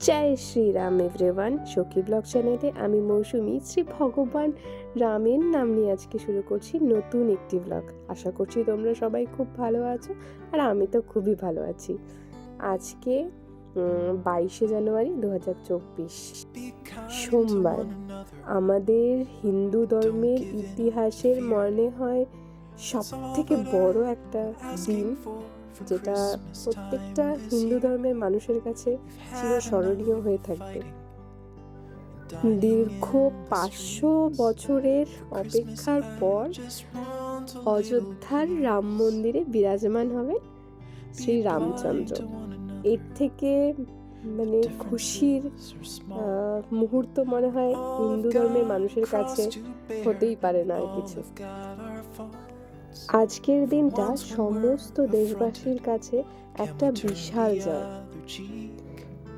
জয় Shriram everyone Sakhi blog চ্যানেলে আমি মৌসুমি, শ্রী ভগবান রামের নাম নিয়ে আজকে শুরু করছি নতুন একটি ব্লগ আশা করছি তোমরা সবাই খুব ভালো আছো আর আমি তো খুবই ভালো আছি। আজকে বাইশে জানুয়ারি দু হাজার চব্বিশ, সোমবার। আমাদের হিন্দু ধর্মের ইতিহাসের মনে হয় সব থেকে বড় একটা দিন। যেটা প্রত্যেকটা হিন্দু ধর্মের মানুষের কাছে চিরস্মরণীয় হয়ে থাকবে। দীর্ঘ পাঁচশো বছরের অপেক্ষার পর অযোধ্যার রাম মন্দিরে বিরাজমান হবে শ্রী রামচন্দ্র। এর থেকে মানে খুশির আহ, মুহূর্ত মনে হয় হিন্দু ধর্মের মানুষের কাছে হতেই পারে না আর কিছু। আজকের দিনটা সমস্ত দেশবাসীর কাছে একটা বিশাল জয়।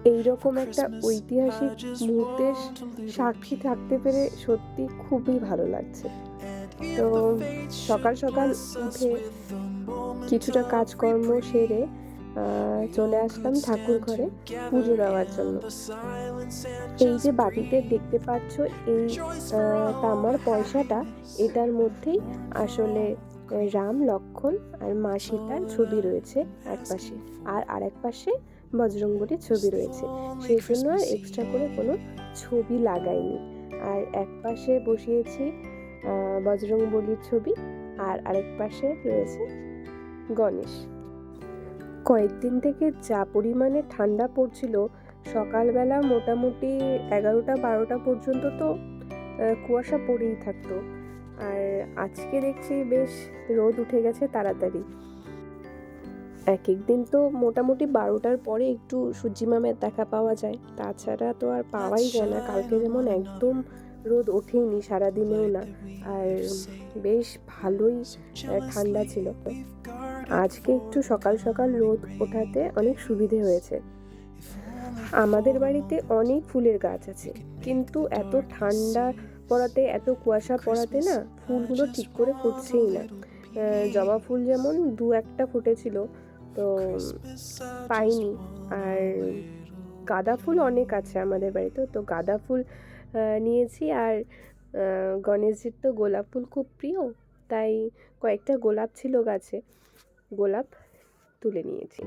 এইরকম একটা ঐতিহাসিক মুহূর্তের সাক্ষী থাকতে পেরে সত্যি খুবই ভালো লাগছে। তো সকাল সকাল উঠে কিছুটা কাজকর্ম সেরে চলে আসলাম ঠাকুর ঘরে পুজো দেওয়ার জন্য। এই যে বাটিতে দেখতে পাচ্ছ এই তামার পয়সাটা এটার মধ্যেই আসলে রাম লক্ষণ আর মা সীতার ছবি রয়েছে এক পাশে আর আরেক পাশে বজরংবলীর ছবি রয়েছে। সেই জন্য আর এক্সট্রা করে কোনো ছবি লাগাইনি। আর এক পাশে বসিয়েছি আহ, বজরংবলীর ছবি আর আরেক পাশে রয়েছে গণেশ। কয়েকদিন থেকে যা পরিমাণে ঠান্ডা পড়ছিল সকালবেলা মোটামুটি এগারোটা বারোটা পর্যন্ত তো কুয়াশা পড়েই থাকতো। আর আজকে দেখছি বেশ রোদ উঠে গেছে তাড়াতাড়ি। এক এক দিন তো মোটামুটি বারোটার পরে একটু সূর্যি মামের দেখা পাওয়া যায়। তাছাড়া তো আর পাওয়াই যায় না। কালকে যেমন একদম রোদ ওঠেইনি সারাদিনেও না। আর বেশ ভালোই ঠান্ডা ছিল। আজকে একটু সকাল সকাল রোদ ওঠাতে অনেক সুবিধে হয়েছে। আমাদের বাড়িতে অনেক ফুলের গাছ আছে। কিন্তু এত ঠান্ডা পড়াতে এত কুয়াশা পড়াতে না ফুলগুলো ঠিক করে ফুটছেই না। জবা ফুল যেমন দু একটা ফুটেছিল, তো পাইনি। আর গাঁদা ফুল অনেক আছে আমাদের বাড়িতে, তো গাঁদা ফুল নিয়েছি। আর গণেশজির তো গোলাপ ফুল খুব প্রিয়, তাই কয়েকটা গোলাপ ছিল গাছে, গোলাপ তুলে নিয়েছি।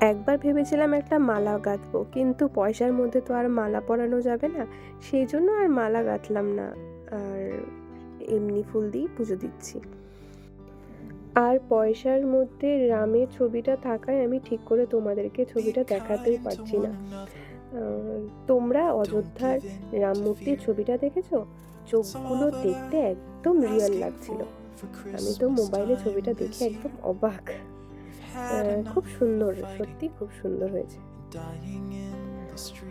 একবার ভেবেছিলাম একটা মালা গাঁথবো, কিন্তু পয়সার মধ্যে তো আর মালা পরানো যাবে না। সেই জন্য আর মালা গাঁথলাম না। আর এমনি ফুল দিয়েই পুজো দিচ্ছি। আর পয়সার মধ্যে রামের ছবিটা থাকায় আমি ঠিক করে তোমাদেরকে ছবিটা দেখাতেই পারছি না। তোমরা অযোধ্যার রাম মূর্তির ছবিটা দেখেছ? চোখগুলো দেখতে একদম রিয়েল লাগছিল। আমি তো মোবাইলে ছবিটা দেখে একদম অবাক। খুব সুন্দর সত্যি খুব সুন্দর হয়েছে।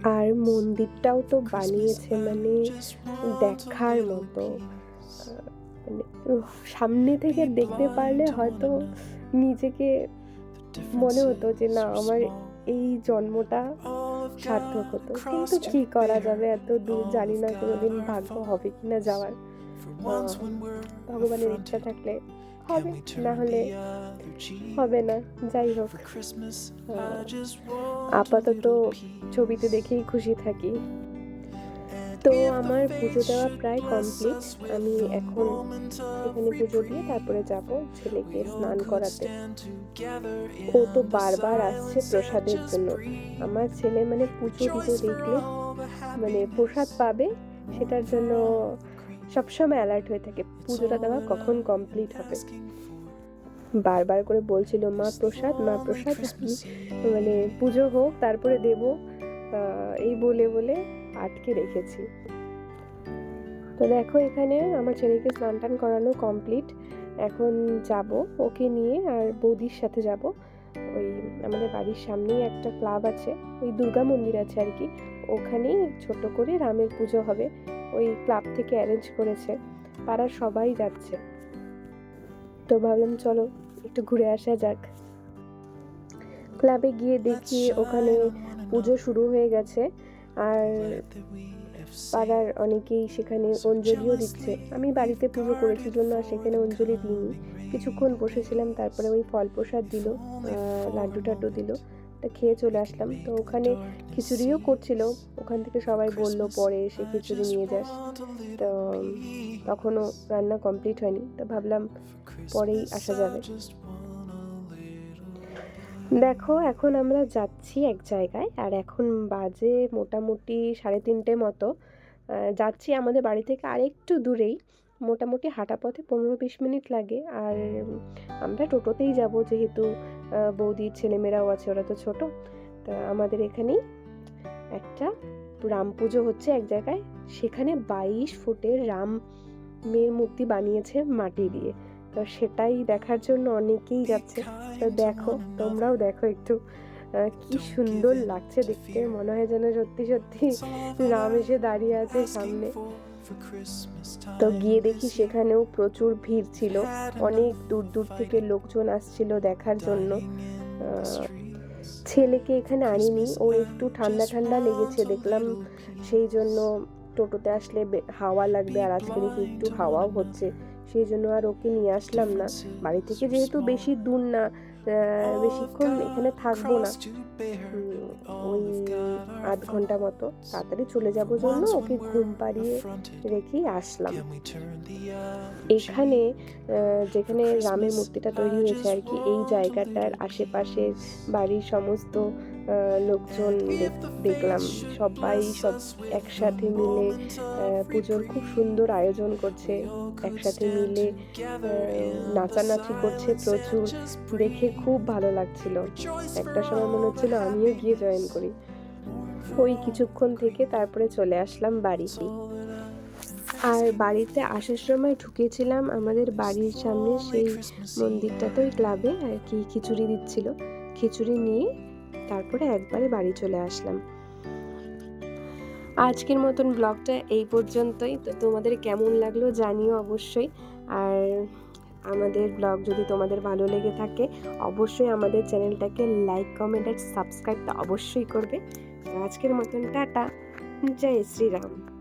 আর মন্দিরটাও তো বানিয়েছে মানে দেখার মতো। মানে সামনে থেকে দেখতে পারলে হয়তো নিজেকে মনে হতো যে না আমার এই জন্মটা সার্থক হতো। কিন্তু কি করা যাবে? এত দূর জানি না কোনোদিন ভাগ্য হবে কিনা যাওয়ার। ভগবানের ইচ্ছা থাকলে হবে না হলে হবে না যাই হোক। আপাতত ছবিতে দেখেই খুশি থাকি। তো আমার পুজো দেওয়া প্রায় কমপ্লিট আমি এখন এখানে পুজো দিয়ে তারপরে যাব ছেলেকে স্নান করাতে। ও তো বারবার আসছে প্রসাদের জন্য। আমার ছেলে মানে পুজো দিতে দেখলে মানে প্রসাদ পাবে সেটার জন্য সবসময় অ্যালার্ট হয়ে থাকে পুজোটা দেওয়া কখন কমপ্লিট হবে। বারবার করে বলছিল মা প্রসাদ মা প্রসাদ মানে পুজো হোক তারপরে দেব এই বলে বলে আটকে রেখেছি। তো দেখো এখানে আমার ছেলেকে স্নান টান করানো কমপ্লিট এখন যাব ওকে নিয়ে আর বৌদির সাথে যাব। ওই আমাদের বাড়ির সামনেই একটা ক্লাব আছে ওই দুর্গা মন্দির আছে আর কি। ওখানেই ছোট করে রামের পুজো হবে। ওই ক্লাব থেকে অ্যারেঞ্জ করেছে। পাড়ার সবাই যাচ্ছে। তো ভাবলাম চলো একটু ঘুরে আসা যাক। ক্লাবে গিয়ে দেখি ওখানে পুজো শুরু হয়ে গেছে। আর পাড়ার অনেকেই সেখানে অঞ্জলিও দিচ্ছে। আমি বাড়িতে পুজো করেছি জন্য আর সেখানে অঞ্জলি দিইনি। কিছুক্ষণ বসেছিলাম তারপরে ওই ফল প্রসাদ দিল লাড্ডু টাড্ডু দিল। তা খেয়ে চলে আসলাম। তো ওখানে খিচুড়িও করছিল। ওখান থেকে সবাই বলল, পরে এসে খিচুড়ি নিয়ে যাস। তো, তখনও রান্না কমপ্লিট হয়নি। তো ভাবলাম, পরেই আসা যাবে। দেখো, এখন আমরা যাচ্ছি এক জায়গায়, আর এখন বাজে মোটামুটি সাড়ে তিনটে মতো। যাচ্ছি আমাদের বাড়ি থেকে আরেকটু দূরেই। মোটামুটি হাঁটা পথে পনেরো বিশ মিনিট লাগে। আর আমরা টোটোতেই যাব যেহেতু বৌদির ছেলেমেয়েরাও আছে ওরা তো ছোট। তা আমাদের এখানেই একটা রাম পুজো হচ্ছে এক জায়গায়। সেখানে বাইশ ফুটের রাম মেয়ের মূর্তি বানিয়েছে মাটি দিয়ে। তো সেটাই দেখার জন্য অনেকেই যাচ্ছে। তো দেখো তোমরাও দেখো একটু। কি সুন্দর লাগছে দেখতে। মনে হয় যেন সত্যি সত্যি রাম এসে দাঁড়িয়ে আছে সামনে। তো গিয়ে দেখি সেখানেও প্রচুর ভিড় ছিল। অনেক দূর দূর থেকে লোকজন আসছিল দেখার জন্য। ছেলেকে এখানে আনিনি। ওর একটু ঠান্ডা ঠান্ডা লেগেছে, দেখলাম সেই জন্য টোটোতে আসলে হাওয়া লাগবে আর আজকে দেখি একটু হাওয়াও হচ্ছে। সেই জন্য আর ওকে নিয়ে আসলাম না। বাড়ি থেকে যেহেতু বেশি দূর না বেশিক্ষণ এখানে থাকব না। ওই আধ ঘণ্টা মতো তাড়াতাড়ি চলে যাব জন্য ওকে ঘুম পাড়িয়ে রেখেই আসলাম। এখানে যেখানে রামের মূর্তিটা তৈরি হয়েছে আর কি, এই জায়গাটার আশেপাশে বাড়ির সমস্ত লোকজন দেখলাম। সবাই সব একসাথে মিলে পুজোর খুব সুন্দর আয়োজন করছে। একসাথে মিলে নাচানাচি করছে প্রচুর। দেখে খুব ভালো লাগছিল। একটা সময় মনে হচ্ছিল আমিও গিয়ে জয়েন করি। ওই কিছুক্ষণ থেকে তারপরে চলে আসলাম বাড়িতে। আর বাড়িতে আসার সময় ঢুকেছিলাম আমাদের বাড়ির সামনে সেই মন্দিরটাতে, ওই ক্লাবে আর কি খিচুড়ি দিচ্ছিল। খিচুড়ি নিয়ে তারপরে একবারে বাড়ি চলে আসলাম। আজকের মতন ব্লগটা এই পর্যন্তই। তো তোমাদের কেমন লাগল জানিও অবশ্যই। আর আমাদের ব্লগ যদি তোমাদের ভালো লেগে থাকে, অবশ্যই আমাদের চ্যানেলটাকে লাইক কমেন্ট আর সাবস্ক্রাইব তো অবশ্যই করবে। আজকের মতন টাটা। জয় শ্রীরাম।